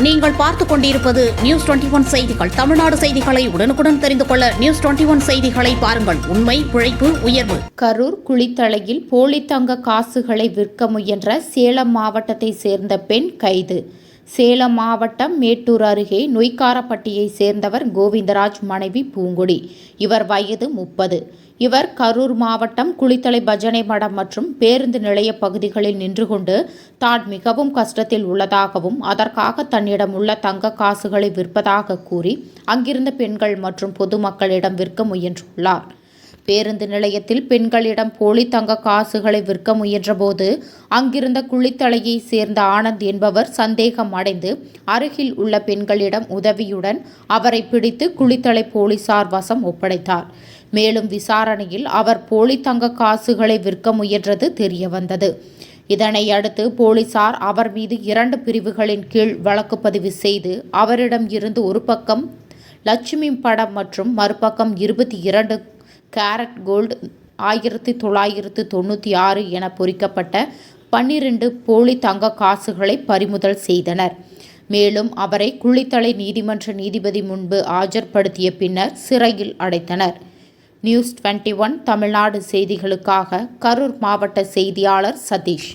நீங்கள் பார்த்துக் கொண்டிருப்பது நியூஸ் டுவெண்டி ஒன் செய்திகள். தமிழ்நாடு செய்திகளை உடனுக்குடன் தெரிந்து கொள்ள நியூஸ் டுவெண்டி ஒன் செய்திகளை பாருங்கள். உண்மை உழைப்பு உயர்வு. கரூர் குளித்தலையில் போலி தங்க காசுகளை விற்க முயன்ற சேலம் மாவட்டத்தை சேர்ந்த பெண் கைது. சேலம் மாவட்டம் மேட்டூர் அருகே நொய்க்காரப்பட்டியை சேர்ந்தவர் கோவிந்தராஜ் மனைவி பூங்குடி. இவர் வயது முப்பது. இவர் கரூர் மாவட்டம் குளித்தலை பஜனை மடம் மற்றும் பேருந்து நிலைய பகுதிகளில் நின்று கொண்டு தான் மிகவும் கஷ்டத்தில் உள்ளதாகவும் அதற்காக தன்னிடம் உள்ள தங்க காசுகளை விற்பதாக கூறி அங்கிருந்த பெண்கள் மற்றும் பொதுமக்களிடம் விற்க முயன்றுள்ளார். பேருந்து நிலையத்தில் பெண்களிடம் போலி தங்க காசுகளை விற்க முயன்றபோது அங்கிருந்த குளித்தலையை சேர்ந்த ஆனந்த் என்பவர் சந்தேகம் அடைந்து அருகில் உள்ள பெண்களிடம் உதவியுடன் அவரை பிடித்து குளித்தலை போலீசார் வசம் ஒப்படைத்தார். மேலும் விசாரணையில் அவர் போலி தங்க காசுகளை விற்க முயன்றது தெரியவந்தது. இதனை அடுத்து போலீசார் அவர் மீது இரண்டு பிரிவுகளின் கீழ் வழக்கு பதிவு செய்து அவரிடம் இருந்து ஒரு பக்கம் லட்சுமி படம் மற்றும் மறுபக்கம் இருபத்தி இரண்டு கேரட் கோல்டு ஆயிரத்தி தொள்ளாயிரத்து தொண்ணூற்றி ஆறு என பொறிக்கப்பட்ட பன்னிரண்டு போலி தங்க காசுகளை பறிமுதல் செய்தனர். மேலும் அவரை குளித்தலை நீதிமன்ற நீதிபதி முன்பு ஆஜர்படுத்திய பின்னர் சிறையில் அடைத்தனர். நியூஸ் டுவெண்ட்டி ஒன் தமிழ்நாடு செய்திகளுக்காக கரூர் மாவட்ட செய்தியாளர் சதீஷ்.